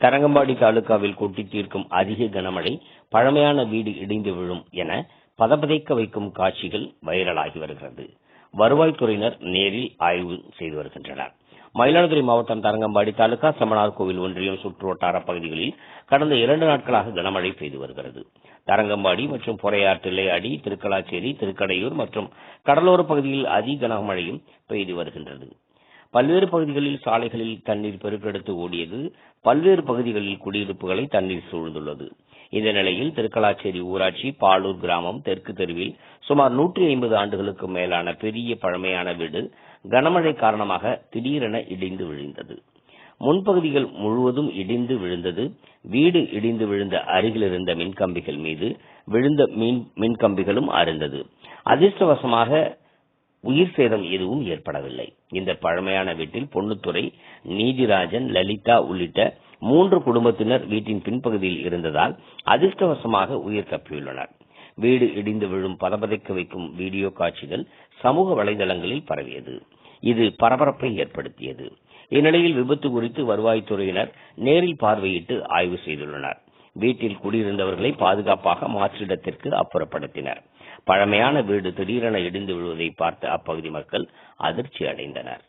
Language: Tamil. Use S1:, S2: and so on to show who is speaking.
S1: தரங்கம்பாடி தாலுகாவில் கொட்டி தீர்க்கும் அதிக கனமழை பழமையான வீடு இடிந்து விழும் என பதபதைக்க வைக்கும் காட்சிகள் வைரலாகி வருகிறது. வருவாய்த்துறையினர் நேரில் ஆய்வு செய்து வருகின்றனர். மயிலாடுதுறை மாவட்டம் தரங்கம்பாடி தாலுகா சமணார் கோவில் ஒன்றியம் சுற்றுவட்டார பகுதிகளில் கடந்த இரண்டு நாட்களாக கனமழை பெய்து வருகிறது. தரங்கம்பாடி மற்றும் பொறையார் தில்லையாடி திருக்கலாச்சேரி திருக்கடையூர் மற்றும் கடலோர பகுதியில் அதி கனமழையும் பெய்து வருகின்றது. பல்வேறு பகுதிகளில் சாலைகளில் தண்ணீர் பெருக்கெடுத்து ஓடியது பல்வேறு பகுதிகளில் குடியிருப்புகளை தண்ணீர் சூழ்ந்துள்ளது. இந்த நிலையில் திருக்கலாச்சேரி ஊராட்சி பாலூர் கிராமம் தெற்கு தெருவில் சுமார் நூற்றி ஐம்பது ஆண்டுகளுக்கு மேலான பெரிய பழமையான வீடு கனமழை காரணமாக திடீரென இடிந்து விழுந்தது. முன்பகுதிகள் முழுவதும் இடிந்து விழுந்தது. வீடு இடிந்து விழுந்த அருகில் இருந்த மின்கம்பிகள் மீது விழுந்த மின் மின்கம்பிகளும் அருந்தது. அதிர்ஷ்டவசமாக உயிர் சேதம் எதுவும் ஏற்படவில்லை. இந்த பழமையான வீட்டில் பொன்னுத்துறை நீதிராஜன் லலிதா உள்ளிட்ட மூன்று குடும்பத்தினர் வீட்டின் பின்பகுதியில் இருந்ததால் அதிர்ஷ்டவசமாக உயிர் தப்பியுள்ளனர். வீடு இடிந்து விழும் பதபதைக்க வைக்கும் வீடியோ காட்சிகள் சமூக வலைதளங்களில் பரவியது. இது பரபரப்பை ஏற்படுத்தியது. இந்நிலையில் விபத்து குறித்து வருவாய்த்துறையினர் நேரில் பார்வையிட்டு ஆய்வு செய்துள்ளனர். வீட்டில் குடியிருந்தவர்களை பாதுகாப்பாக மாற்றிடத்திற்கு அப்புறப்படுத்தினர். பழமையான வீடு திடீரென இடிந்து விழுவதை பார்த்து அப்பகுதி மக்கள் அதிர்ச்சி அடைந்தனர்.